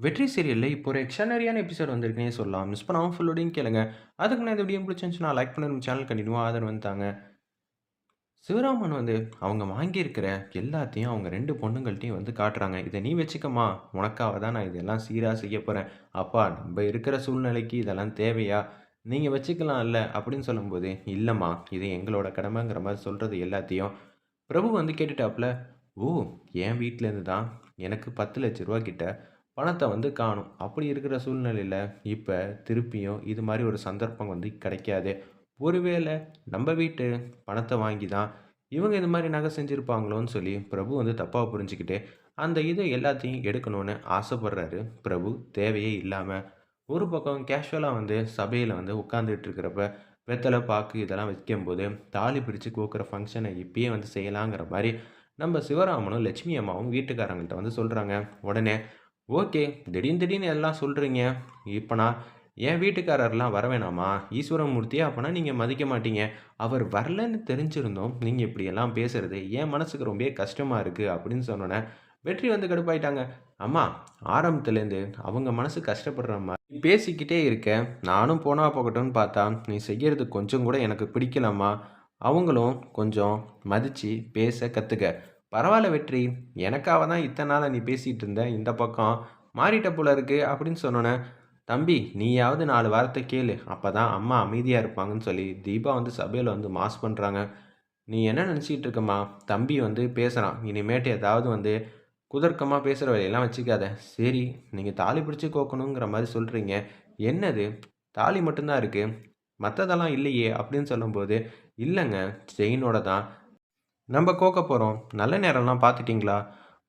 வெற்றி சீரியலில் இப்போ ஒரு எக்ஸ்ட்ரானரியான எபிசோட் வந்திருக்குனே சொல்லலாம். மிஸ் பண்ணாமல் ஃபுல்லோடையும் கேளுங்க. அதுக்கு நான் இந்த வீடியோ பிடிச்சிருந்துச்சுன்னா லைக் பண்ணி நம்ம சேனல் கண்டினியூவா ஆதரவு தாங்க. சிவராமன் வந்து அவங்க வாங்கியிருக்கிற எல்லாத்தையும் அவங்க ரெண்டு பொண்ணுங்கள்ட்டையும் வந்து காட்டுறாங்க. இதை நீ வச்சுக்கம்மா. உனக்காக தான் நான் இதெல்லாம் சீராக செய்யப் போகிறேன் அப்பா நம்ம இருக்கிற சூழ்நிலைக்கு இதெல்லாம் தேவையா? நீங்கள் வச்சுக்கலாம் இல்லை அப்படின்னு சொல்லும்போது, இல்லைம்மா இது எங்களோட கடமைங்கிற மாதிரி சொல்கிறது எல்லாத்தையும்" பிரபு வந்து கேட்டுட்டாப்புல "ஓ! என் வீட்டிலேருந்து தான் எனக்கு பத்து லட்ச ரூபா கிட்ட பணத்தை வந்து காணும் அப்படி இருக்கிற சூழ்நிலையில் இப்போ திருப்பியும் இது மாதிரி ஒரு சந்தர்ப்பம் வந்து கிடைக்காது. ஒருவேளை நம்ம வீட்டு பணத்தை வாங்கி தான் இவங்க இது மாதிரி நகை செஞ்சுருப்பாங்களோன்னு சொல்லி பிரபு வந்து தப்பாக புரிஞ்சுக்கிட்டு, அந்த இதை எல்லாத்தையும் எடுக்கணும்னு ஆசைப்படுறாரு பிரபு. தேவையே இல்லாமல் ஒரு பக்கம் கேஷுவலாக வந்து சபையில் வந்து உட்காந்துட்டு இருக்கிறப்ப, வெத்தலை பாக்கு இதெல்லாம் வைக்கும்போது, தாலி பிரித்து கோக்குற ஃபங்க்ஷனை இப்பயே வந்து செய்யலாங்கிற மாதிரி நம்ம சிவராமனும், லட்சுமி அம்மாவும் வீட்டுக்காரங்கள்ட்ட வந்து சொல்கிறாங்க உடனே, "ஓகே. திடீர்னு திடீர்னு எல்லாம் சொல்கிறீங்க இப்போ நான் என் வீட்டுக்காரர்லாம் வர வேணாமா? ஈஸ்வரமூர்த்திய அப்பன்னா நீங்கள் மதிக்க மாட்டீங்க. அவர் வரலன்னு தெரிஞ்சிருந்தோம் நீங்கள் இப்படியெல்லாம் பேசுறது என் மனசுக்கு ரொம்ப கஷ்டமாக இருக்குது அப்படின்னு சொன்னோன்னே வெற்றி வந்து கடுப்பாயிட்டாங்க. "அம்மா, ஆரம்பத்துலேருந்து அவங்க மனசு கஷ்டப்படுற நீ பேசிக்கிட்டே இருக்க. நானும் போனா போகட்டும்னு பார்த்தா, நீ செய்கிறது கொஞ்சம் கூட எனக்கு பிடிக்கலம்மா. அவங்களும் கொஞ்சம் மதித்து பேச கற்றுக்க பரவாயில்ல வெற்றி. எனக்காக தான் இத்தனை நாளாக நீ பேசிகிட்டு இருந்த. இந்த பக்கம் மாறிட்ட போல இருக்கு." அப்படின்னு சொன்னோன்னே "தம்பி நீயாவது நாலு வார்த்தை கேளு. அப்பதான் அம்மா அமைதியாக இருப்பாங்கன்னு" சொல்லி தீபா வந்து சபையில் வந்து மாஸ் பண்ணுறாங்க "நீ என்ன நினச்சிக்கிட்டு இருக்கம்மா? தம்பி வந்து பேசுகிறான் இனிமேட்டு ஏதாவது வந்து குதர்க்கமாக பேசுகிற வேலையெல்லாம் வச்சுக்காத." "சரி. நீங்கள் தாலி பிடிச்சி கோக்கணுங்கிற மாதிரி சொல்கிறீங்க என்னது? தாலி மட்டும்தான் இருக்குது மற்றதெல்லாம் இல்லையே?" அப்படின்னு சொல்லும்போது, இல்லைங்க செயினோட தான் நம்ம கோக்க போகிறோம் நல்ல நேரம்லாம் பார்த்துட்டிங்களா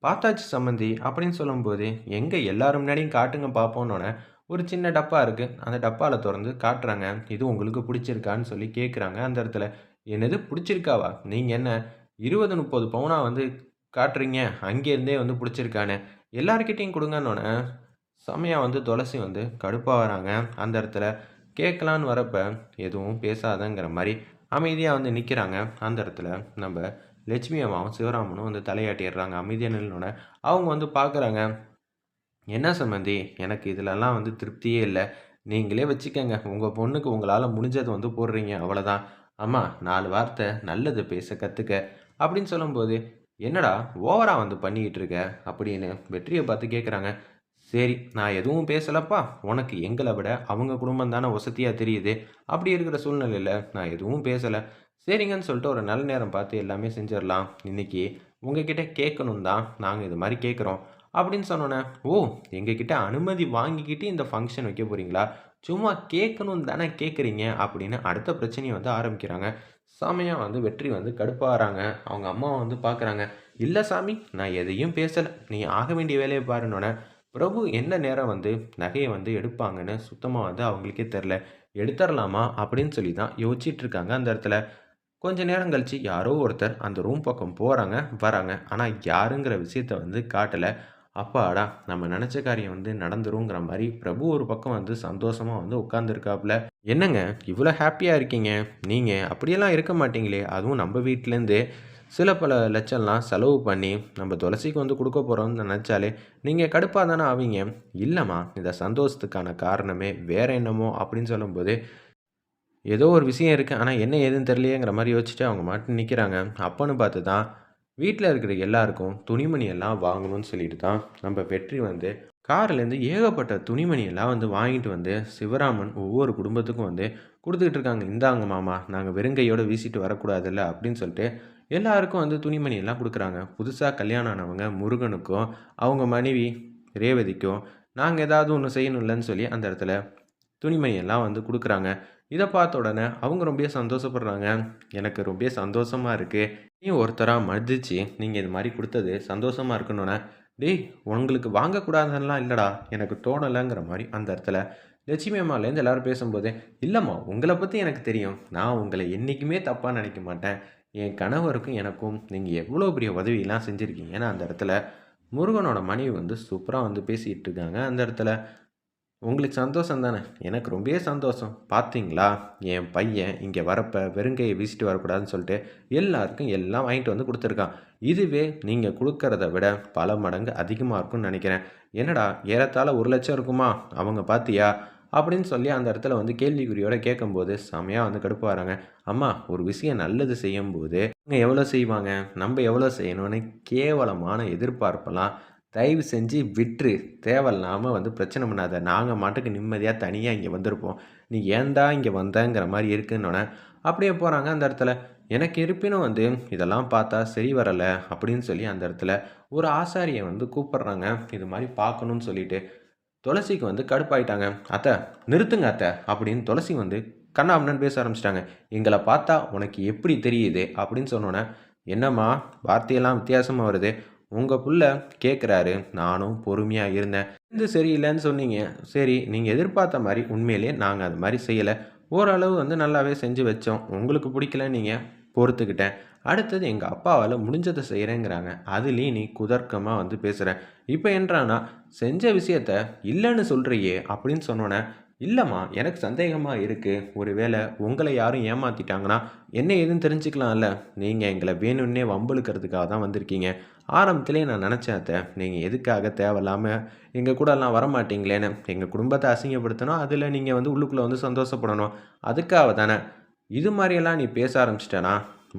"பார்த்தாச்சு சம்மந்தி." அப்படின்னு சொல்லும்போது, எங்கே எல்லார் முன்னாடியும் காட்டுங்க பார்ப்போம்னோனே" ஒரு சின்ன டப்பா இருக்குது அந்த டப்பாவில் திறந்து காட்டுறாங்க. "இது உங்களுக்கு பிடிச்சிருக்கான்னு சொல்லி கேட்குறாங்க அந்த இடத்துல. "என்னது பிடிச்சிருக்காவா நீங்கள் என்ன இருபது முப்பது பவுனாக வந்து காட்டுறீங்க? அங்கேருந்தே வந்து பிடிச்சிருக்கானே எல்லாருக்கிட்டேயும் கொடுங்கன்னொன்னே செம்மையா வந்து துளசி வந்து கடுப்பாக வராங்க அந்த இடத்துல. கேட்கலான்னு வரப்ப, எதுவும் பேசாதங்கிற மாதிரி அமைதியாக வந்து நிற்கிறாங்க அந்த இடத்துல நம்ம லட்சுமி அம்மாவும், சிவராமனும் வந்து தலையாட்டிடுறாங்க அமைதியா நின்னோனே, அவங்க வந்து பார்க்குறாங்க. "என்ன சம்மந்தி? எனக்கு இதுலலாம் வந்து திருப்தியே இல்லை நீங்களே வச்சுக்கோங்க உங்கள் பொண்ணுக்கு உங்களால் முடிஞ்சதை வந்து போடுறீங்க. அவ்வளோதான் அம்மா நாலு வார்த்தை நல்லது பேச கற்றுக்க அப்படின்னு சொல்லும்போது, "என்னடா ஓவராக வந்து பண்ணிக்கிட்டு இருக்க?" அப்படின்னு வெற்றியை பார்த்து கேட்குறாங்க. "சரி. நான் எதுவும் பேசலப்பா. உனக்கு எங்களை விட அவங்க குடும்பம் தானே வசதியாக தெரியுது. அப்படி இருக்கிற சூழ்நிலையில் நான் எதுவும் பேசலை சரிங்கன்னு சொல்லிட்டு ஒரு நல்ல நேரம் பார்த்து எல்லாமே செஞ்சிடலாம் இன்றைக்கி உங்ககிட்ட கேட்கணும் தான் நாங்கள் இது மாதிரி கேட்குறோம்." அப்படின்னு சொன்னோன்னே "ஓ! எங்ககிட்ட அனுமதி வாங்கிக்கிட்டு இந்த ஃபங்க்ஷன் வைக்க போகிறீங்களா சும்மா கேட்கணும் தானே கேட்குறீங்க." அப்படின்னு அடுத்த பிரச்சனையை வந்து ஆரம்பிக்கிறாங்க. சாமியாக வந்து வெற்றி வந்து கடுப்பாகிறாங்க அவங்க அம்மாவை வந்து பார்க்குறாங்க. இல்லை சாமி. நான் எதையும் பேசலை நீ ஆக வேண்டிய வேலையை பாருன்னோனே" பிரபு எந்த நேரம் வந்து நகையை வந்து எடுப்பாங்கன்னு சுத்தமாக வந்து அவங்களுக்கே தெரில எடுத்துடலாமா அப்படின்னு சொல்லி தான் யோசிச்சுட்டு இருக்காங்க அந்த இடத்துல. கொஞ்ச நேரம் கழிச்சு யாரோ ஒருத்தர் அந்த ரூம் பக்கம் போகிறாங்க வராங்க. ஆனால் யாருங்கிற விஷயத்த வந்து காட்டலை அப்பாடா! நம்ம நினச்ச காரியம் வந்து நடந்துருங்கிற மாதிரி பிரபு ஒரு பக்கம் வந்து சந்தோஷமாக வந்து உட்காந்துருக்காப்புல "என்னங்க இவ்வளோ ஹாப்பியாக இருக்கீங்க? நீங்கள் அப்படியெல்லாம் இருக்க மாட்டீங்களே? அதுவும் நம்ம வீட்டிலேருந்து சில பல லட்சம்லாம் செலவு பண்ணி நம்ம துளசிக்கு வந்து கொடுக்க போகிறோம்னு நினச்சாலே நீங்கள் கடுப்பாக தானே ஆவீங்க." இல்லைம்மா இந்த சந்தோஷத்துக்கான காரணமே வேறு என்னமோ." அப்படின்னு சொல்லும்போது, "ஏதோ ஒரு விஷயம் இருக்குது ஆனால் என்ன ஏதுன்னு தெரியலையேங்கிற மாதிரி யோசிச்சுட்டு அவங்க மாட்டு நிற்கிறாங்க அப்போன்னு பார்த்து தான் வீட்டில் இருக்கிற எல்லாருக்கும் துணிமணியெல்லாம் வாங்கணும்னு சொல்லிட்டு தான் நம்ம வெற்றி வந்து கார்லேருந்து ஏகப்பட்ட துணிமணியெல்லாம் வந்து வாங்கிட்டு வந்து சிவராமன் ஒவ்வொரு குடும்பத்துக்கும் வந்து கொடுத்துக்கிட்டு இருக்காங்க. "இந்தாங்க மாமா. நாங்கள் வெறுங்கையோடு வீசிட்டு வரக்கூடாதுல்ல." அப்படின்னு சொல்லிட்டு எல்லாருக்கும் வந்து துணிமணியெல்லாம் கொடுக்குறாங்க புதுசாக கல்யாணம் ஆனவங்க முருகனுக்கும், அவங்க மனைவி ரேவதிக்கும், நாங்கள் ஏதாவது ஒண்ணு செய்யணும்லன்னு சொல்லி அந்த இடத்துல துணிமணியெல்லாம் வந்து கொடுக்குறாங்க இதை பார்த்த உடனே அவங்க ரொம்பவே சந்தோஷப்படுறாங்க. "எனக்கு ரொம்ப சந்தோஷமாக இருக்குது நீ ஒருத்தராக மதிச்சு நீங்கள் இது மாதிரி கொடுத்தது சந்தோஷமாக இருக்கணுன்னே "டேய் உங்களுக்கு வாங்கக்கூடாதுன்னுலாம் இல்லைடா எனக்கு தோணலங்கிற" மாதிரி அந்த இடத்துல லட்சுமி அம்மாலேருந்து எல்லாரும் பேசும்போது, இல்லைம்மா உங்களை பற்றி எனக்கு தெரியும். நான் உங்களை என்றைக்குமே தப்பாக நினைக்க மாட்டேன். என் கணவருக்கும் எனக்கும் நீங்கள் எவ்வளோ பெரிய உதவிலாம் செஞ்சிருக்கீங்கன்னு" அந்த இடத்துல முருகனோட மனைவி வந்து சூப்பராக வந்து பேசிகிட்டு இருக்காங்க அந்த இடத்துல. உங்களுக்கு சந்தோஷம் தானே? எனக்கு ரொம்பவே சந்தோஷம். பார்த்தீங்களா என் பையன் இங்கே வரப்போ வெறுங்கையை வீசிட்டு வரக்கூடாதுன்னு சொல்லிட்டு எல்லாருக்கும் எல்லாம் வாங்கிட்டு வந்து கொடுத்துருக்கான். இதுவே நீங்கள் கொடுக்கறத விட பல மடங்கு அதிகமாக இருக்கும்னு நினைக்கிறேன். என்னடா ஏறத்தாழ ஒரு லட்சம் இருக்குமா? அவங்க பார்த்தியா அப்படின்னு சொல்லி அந்த இடத்துல வந்து கேள்விக்குறியோடு கேட்கும்போது செமையாக வந்து கடுப்பு வராங்க அம்மா ஒரு விஷயம் நல்லது செய்யும்போது அவங்க எவ்வளோ செய்வாங்க? நம்ம எவ்வளோ செய்யணும்னு கேவலமான எதிர்பார்ப்பெல்லாம் தயவு செஞ்சு விட்டுரு தேவையில்லாமல் வந்து பிரச்சனை பண்ணாத. நாங்கள் மாட்டுக்கு நிம்மதியாக தனியாக இங்கே வந்திருப்போம். நீ ஏன்டா இங்கே வந்தங்கிற மாதிரி இருக்குன்னொன்னே அப்படியே போகிறாங்க அந்த இடத்துல. எனக்கு இருப்பினும் வந்து இதெல்லாம் பார்த்தா சரி வரலை அப்படின்னு சொல்லி அந்த இடத்துல ஒரு ஆசாரியை வந்து கூப்பிட்றாங்க. இது மாதிரி பார்க்கணுன்னு சொல்லிட்டு துளசிக்கு வந்து கடுப்பாயிட்டாங்க. அத்தை நிறுத்துங்க அத்தை அப்படின்னு துளசி வந்து கண்ணாமண்ணன் பேச ஆரம்பிச்சிட்டாங்க. எங்களை பார்த்தா உனக்கு எப்படி தெரியுது அப்படின்னு சொன்னோன்னே என்னம்மா வார்த்தையெல்லாம் வித்தியாசமாக வருது. உங்கள் புள்ள கேட்குறாரு நானும் பொறுமையாக இருந்தேன். இது சரியில்லைன்னு சொன்னீங்க. சரி நீங்கள் எதிர்பார்த்த மாதிரி உண்மையிலே நாங்கள் அது மாதிரி செய்யலை. ஓரளவு வந்து நல்லாவே செஞ்சு வச்சோம். உங்களுக்கு பிடிக்கல நீங்கள் பொறுத்துக்கிட்டேன். அடுத்தது எங்கள் அப்பாவால் முடிஞ்சதை செய்கிறேங்கிறாங்க அதுலேயும் நீ குதர்க்கமாக வந்து பேசுகிறேன் இப்போ என்றானா செஞ்ச விஷயத்த இல்லைன்னு சொல்கிறியே அப்படின்னு சொன்னோன்னே இல்லைம்மா எனக்கு சந்தேகமாக இருக்குது ஒருவேளை உங்களை யாரும் ஏமாற்றிட்டாங்கன்னா என்ன ஏதுன்னு தெரிஞ்சுக்கலாம்ல? நீங்கள் எங்களை வேணும்னே வம்பளுக்கிறதுக்காக தான் வந்திருக்கீங்க. ஆரம்பத்திலே நான் நினச்சேன் அத்தை. நீங்கள் எதுக்காக தேவையில்லாமல் எங்கள் கூடலாம் வரமாட்டீங்களேன்னு. எங்கள் குடும்பத்தை அசிங்கப்படுத்தணும் அதில் நீங்கள் வந்து உள்ளுக்குள்ளே வந்து சந்தோஷப்படணும். அதுக்காக தானே இது மாதிரியெல்லாம் நீ பேச ஆரம்பிச்சிட்டேனா?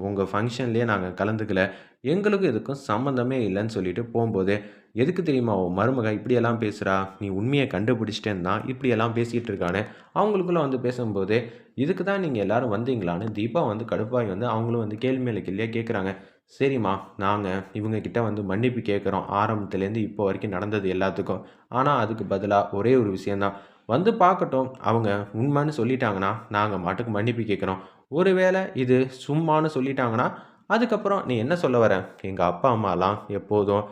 உங்கள் ஃபங்க்ஷன்லேயே நாங்கள் கலந்துக்கல. எங்களுக்கும் இதுக்கும் சம்மந்தமே இல்லைன்னு சொல்லிட்டு போகும்போது எதுக்கு தெரியுமா உன் மருமக இப்படியெல்லாம் பேசுகிறா நீ உண்மையை கண்டுபிடிச்சிட்டேன்னு தான் இப்படியெல்லாம் பேசிகிட்டு இருக்கானு அவங்களுக்குள்ளே வந்து பேசும்போது இதுக்கு தான் நீங்கள் எல்லோரும் வந்தீங்களான்னு? தீபா வந்து கடுப்பாய் வந்து அவங்களும் வந்து கேள்வி மேலே கேள்வியாக கேட்குறாங்க சரிம்மா நாங்கள் இவங்கக்கிட்ட வந்து மன்னிப்பு கேட்குறோம் ஆரம்பத்துலேருந்து இப்போ வரைக்கும் நடந்தது எல்லாத்துக்கும். ஆனால் அதுக்கு பதிலாக ஒரே ஒரு விஷயந்தான் வந்து பார்க்கட்டும். அவங்க உண்மைன்னு சொல்லிட்டாங்கன்னா நாங்கள் மாட்டுக்கு மன்னிப்பு கேட்குறோம் ஒருவேளை இது சும்மானு சொல்லிட்டாங்கன்னா அதுக்கப்புறம் நீ என்ன சொல்ல வர? எங்கள் அப்பா அம்மாலாம் எப்போதும்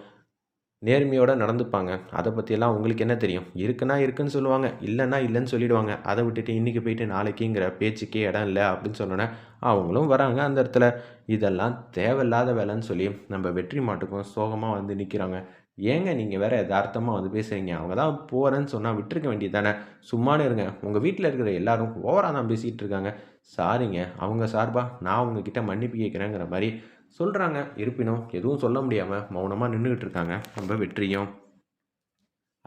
நேர்மையோடு நடந்துப்பாங்க. அதை பற்றியெல்லாம் உங்களுக்கு என்ன தெரியும்? இருக்குன்னா இருக்குன்னு சொல்லுவாங்க இல்லைன்னா இல்லைன்னு சொல்லிடுவாங்க. அதை விட்டுட்டு இன்றைக்கி போயிட்டு நாளைக்குங்கிற பேச்சுக்கே இடம் இல்லை அப்படின்னு சொன்னோன்னே அவங்களும் வராங்க அந்த இடத்துல. இதெல்லாம் தேவையில்லாத வேலைன்னு சொல்லி நம்ம வெற்றி மாட்டுக்கும் சோகமாக வந்து நிற்கிறாங்க ஏங்க நீங்கள் வேறு யதார்த்தமாக வந்து பேசுகிறீங்க அவங்க தான் போகிறேன்னு சொன்னால் விட்டுருக்க வேண்டியது தானே சும்மானு இருங்க. உங்கள் வீட்டில் இருக்கிற எல்லாரும் ஓவராக தான் பேசிகிட்டு இருக்காங்க. சாரிங்க. அவங்க சார்பாக நான் உங்ககிட்ட மன்னிப்பு கேட்குறேங்கிற மாதிரி சொல்கிறாங்க இருப்பினும் எதுவும் சொல்ல முடியாமல் மௌனமாக நின்றுக்கிட்டு இருக்காங்க. நம்ம வெற்றியும்.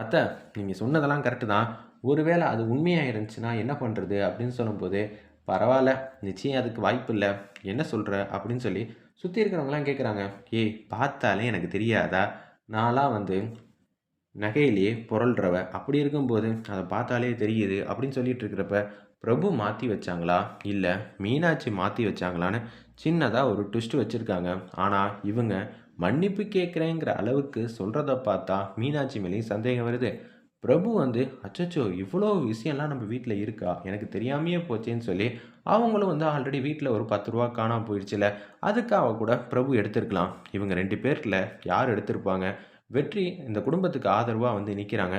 அத்தை நீங்கள் சொன்னதெல்லாம் கரெக்டு தான். ஒருவேளை அது உண்மையாக இருந்துச்சுன்னா என்ன பண்ணுறது அப்படின்னு சொல்லும்போது பரவாயில்ல. நிச்சயம் அதுக்கு வாய்ப்பு இல்லை. என்ன சொல்கிற அப்படின்னு சொல்லி சுற்றி இருக்கிறவங்களாம் கேட்குறாங்க ஏய் பார்த்தாலே எனக்கு தெரியாதா? நான்லாம் வந்து நகையிலேயே புரள்றவ அப்படி இருக்கும்போது அதை பார்த்தாலே தெரியுது அப்படின்னு சொல்லிட்டு இருக்கிறப்ப பிரபு மாற்றி வச்சாங்களா? இல்லை மீனாட்சி மாற்றி வச்சாங்களான்னு சின்னதாக ஒரு ட்விஸ்ட் வச்சுருக்காங்க. ஆனால் இவங்க மன்னிப்பு கேட்குறேங்கிற அளவுக்கு சொல்கிறத பார்த்தா மீனாட்சி மேலேயும் சந்தேகம் வருது. பிரபு வந்து அச்சச்சோ இவ்வளோ விஷயம்லாம் நம்ம வீட்டில் இருக்கா? எனக்கு தெரியாமையே போச்சேன்னு சொல்லி அவங்களும் வந்து ஆல்ரெடி வீட்டில் ஒரு பத்து ரூபா காணாமல் போயிடுச்சுல அதுக்காக கூட பிரபு எடுத்திருக்கலாம். இவங்க ரெண்டு பேரில் யார் எடுத்திருப்பாங்க? வெற்றி இந்த குடும்பத்துக்கு ஆதரவாக வந்து நிற்கிறாங்க